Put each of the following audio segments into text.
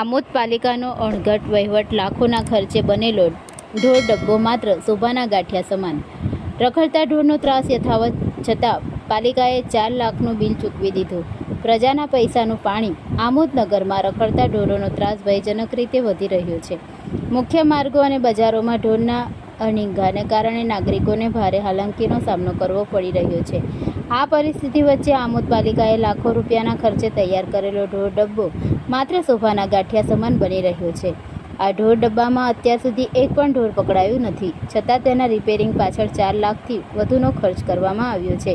આમોદ પાલિકાનો અણઘટ, વહીવટ લાખોના ખર્ચે બનેલો ઢોર ડબ્બો માત્ર શોભાના ગાંઠિયા સમાન. રખડતા ઢોરનો ત્રાસ યથાવત છતાં પાલિકાએ ચાર લાખનું બિલ ચૂકવી દીધું. પ્રજાના પૈસાનું પાણી આમોદ નગરમાં રખડતા ઢોરોનો ત્રાસ ભયજનક રીતે વધી રહ્યો છે. મુખ્ય માર્ગો અને બજારોમાં ઢોરના અનિંગાને કારણે નાગરિકોને ભારે હાલાંકીનો સામનો કરવો પડી રહ્યો છે. આ પરિસ્થિતિ વચ્ચે આમોદ પાલિકાએ લાખો રૂપિયાના ખર્ચે તૈયાર કરેલો ઢોર ડબ્બો માત્ર શોભાના ગાંઠિયા સમાન બની રહ્યો છે. આ ઢોર ડબ્બામાં અત્યાર સુધી એક પણ ઢોર પકડાયું નથી, છતાં તેના રિપેરિંગ પાછળ ચાર લાખથી વધુનો ખર્ચ કરવામાં આવ્યો છે.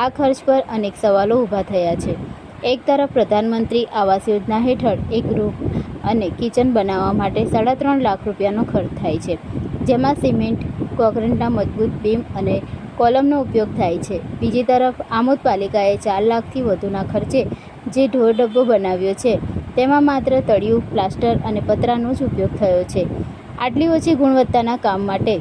આ ખર્ચ પર અનેક સવાલો ઊભા થયા છે. એક તરફ પ્રધાનમંત્રી આવાસ યોજના હેઠળ એક રૂમ અને કિચન બનાવવા માટે સાડા ત્રણ લાખ રૂપિયાનો ખર્ચ થાય છે, જેમાં સિમેન્ટ કોન્ક્રીટના મજબૂત બીમ અને કોલમનો ઉપયોગ થાય છે. બીજી તરફ આમોદ પાલિકાએ ચાર લાખથી વધુના ખર્ચે જે ઢોર ડબ્બો બનાવ્યો છે, તેમાં માત્ર તળિયું, પ્લાસ્ટર અને પતરાનો જ ઉપયોગ થયો છે. આટલી ઓછી ગુણવત્તાના કામ માટે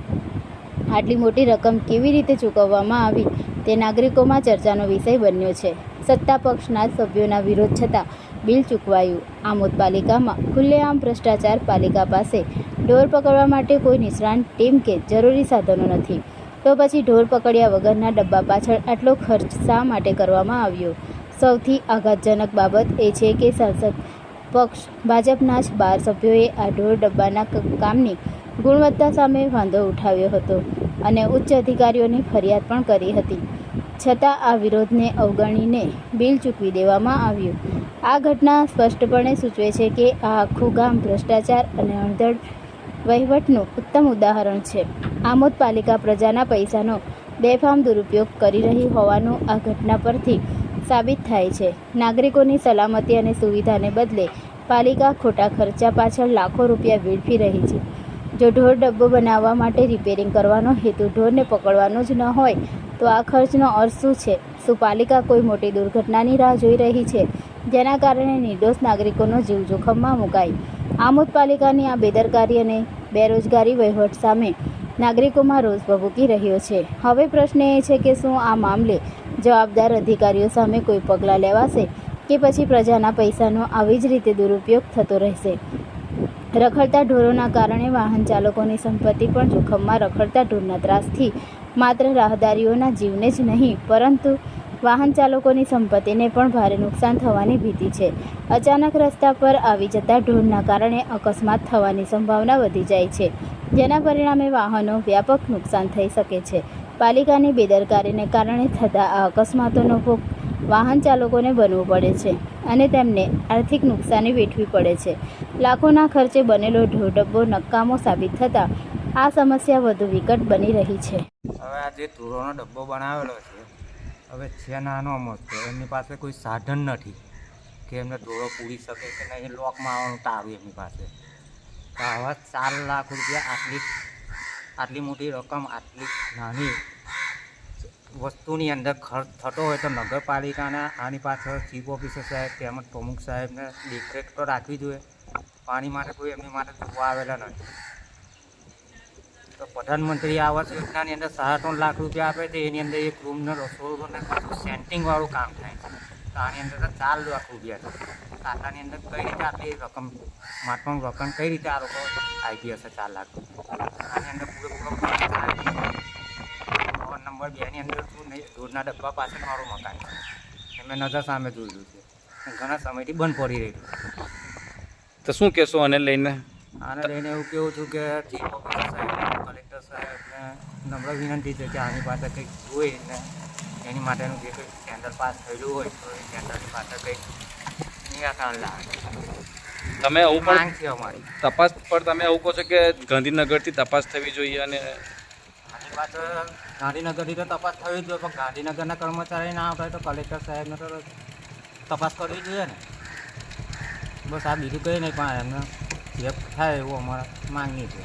આટલી મોટી રકમ કેવી રીતે ચૂકવવામાં આવી, તે નાગરિકોમાં ચર્ચાનો વિષય બન્યો છે. સત્તા પક્ષના સભ્યોના વિરોધ છતાં બિલ ચૂકવાયું. આમોદ પાલિકામાં ખુલ્લેઆમ ભ્રષ્ટાચાર પાલિકા પાસે ઢોર પકડવા માટે કોઈ નિષ્ણાંત ટીમ કે જરૂરી સાધનો નથી. તો પછી ઢોર પકડ્યા વગરના ડબ્બા પાછળ આટલો ખર્ચ શા માટે કરવામાં આવ્યો? સૌથી આઘાતજનક બાબત એ છે કે સાંસદ પક્ષ ભાજપના જ બાર સભ્યોએ આ ઢોર ડબ્બાના કામની ગુણવત્તા સામે વાંધો ઉઠાવ્યો હતો અને ઉચ્ચ અધિકારીઓની ફરિયાદ પણ કરી હતી. છતાં આ વિરોધને અવગણીને બિલ ચૂકવી દેવામાં આવ્યું. આ ઘટના સ્પષ્ટપણે સૂચવે છે કે આ આખું ગામ ભ્રષ્ટાચાર અને અણધડ વહીવટનું ઉત્તમ ઉદાહરણ છે. આમોદ પાલિકા પ્રજાના પૈસાનો બેફામ દુરુપયોગ કરી રહી હોવાનું આ ઘટના પરથી સાબિત થાય છે. નાગરિકોની સલામતી અને સુવિધાને બદલે પાલિકા ખોટા ખર્ચા પાછળ લાખો રૂપિયા વેડફી રહી છે. જો ઢોર ડબ્બો બનાવવા માટે રિપેરિંગ કરવાનો હેતુ ઢોરને પકડવાનો જ ન હોય, તો આ ખર્ચનો અર્થ શું છે? શું પાલિકા કોઈ મોટી દુર્ઘટનાની રાહ જોઈ રહી છે? જેના કારણે નિર્દોષ નાગરિકોનો જીવ જોખમમાં મુકાય? આમોદ પાલિકાની આ બેદરકારી અને બેરોજગારી વહીવટ સામે નાગરિકોમાં રોષ ભભૂકી રહ્યો છે. હવે પ્રશ્ન એ છે કે શું આ મામલે જવાબદાર અધિકારીઓ સામે કોઈ પગલાં લેવાશે કે પછી પ્રજાના પૈસાનો આવી જ રીતે દુરુપયોગ થતો રહેશે? રખડતા ઢોરોના કારણે વાહન ચાલકોની સંપત્તિ પણ જોખમમાં રખડતા ઢોરના ત્રાસથી માત્ર રાહદારીઓના જીવને જ નહીં, પરંતુ વાહન ચાલકોની સંપત્તિને પણ ભારે નુકસાન થવાની ભીતિ છે. અચાનક રસ્તા પર આવી જતા ઢોરના કારણે અકસ્માત થવાની સંભાવના વધી જાય છે. જેના પરિણામે વાહનો વ્યાપક નુકસાન થઈ શકે છે. પાલિકાની બેદરકારીને કારણે થતા આ અકસ્માતોનો ભોગ વાહન ચાલકોને બનવું પડે છે અને તેમને આર્થિક નુકસાની વેઠવી પડે છે. લાખોના ખર્ચે બનેલો ઢોર ડબ્બો નકામો સાબિત થતાં આ સમસ્યા વધુ વિકટ બની રહી છે. હવે આ જે ધૂળોનો ડબ્બો બનાવેલો છે હવે છે નાનો મસ્ત એમની પાસે કોઈ સાધન નથી કે એમને ધોળો પૂરી શકે કે નહીં લોકમાં આવવાનું તારું એમની પાસે. તો આવા ચાર લાખ રૂપિયા આટલી આટલી મોટી રકમ, આટલી નાની વસ્તુની અંદર ખર્ચ થતો હોય તો નગરપાલિકાના, આની પાછળ ચીફ ઓફિસર સાહેબ તેમજ પ્રમુખ સાહેબને દેખરેખ તો રાખવી જોઈએ. પાણી માટે કોઈ એમની માટે જોવા આવેલા નથી. તો પ્રધાનમંત્રી આવાસ યોજનાની અંદર સાડા ત્રણ લાખ રૂપિયા આપે છે. એની અંદર એક રૂમનો રસોડું ને પાછું સેન્ટિંગવાળું કામ થાય છે. તો આની અંદર ચાર લાખ રૂપિયા છે. ખાતાની અંદર કઈ રીતે આટલી રકમ માટમાં રકમ કઈ રીતે આ લોકો આવી હશે ચાર લાખ આની અંદર પૂરેપૂરો નંબર બેની અંદર શું નહીં દૂરના ડબ્બા પાસે મારું મકાન છે. મેં નજર સામે જોયેલું છે. અને ઘણા સમયથી બંધ પડી રહ્યું તો શું કહેશો આને લઈને? આને લઈને એવું કેવું છું કે ચીફ ઓફિસર સાહેબ કલેક્ટર સાહેબને નમ્ર વિનંતી છે કે આની પાસે કંઈક જોઈ ને એની માટેનું જે કંઈક ટેન્ડર પાસ થયેલું હોય તો એ ટેન્ડરની પાસે કંઈક નિરાકરણ લાવે તમે આવું પણ છે અમારી. તપાસ પર તમે એવું કહો છો કે ગાંધીનગરથી તપાસ થવી જોઈએ અને આની પાસે ગાંધીનગરથી તો તપાસ થવી જોઈએ પણ ગાંધીનગરના કર્મચારી ના આવતા તો કલેક્ટર સાહેબને તો તપાસ કરવી જોઈએ ને. બસ આ બીજું કંઈ નહીં પણ એમને જે થાય એવું અમારા માંગણી છે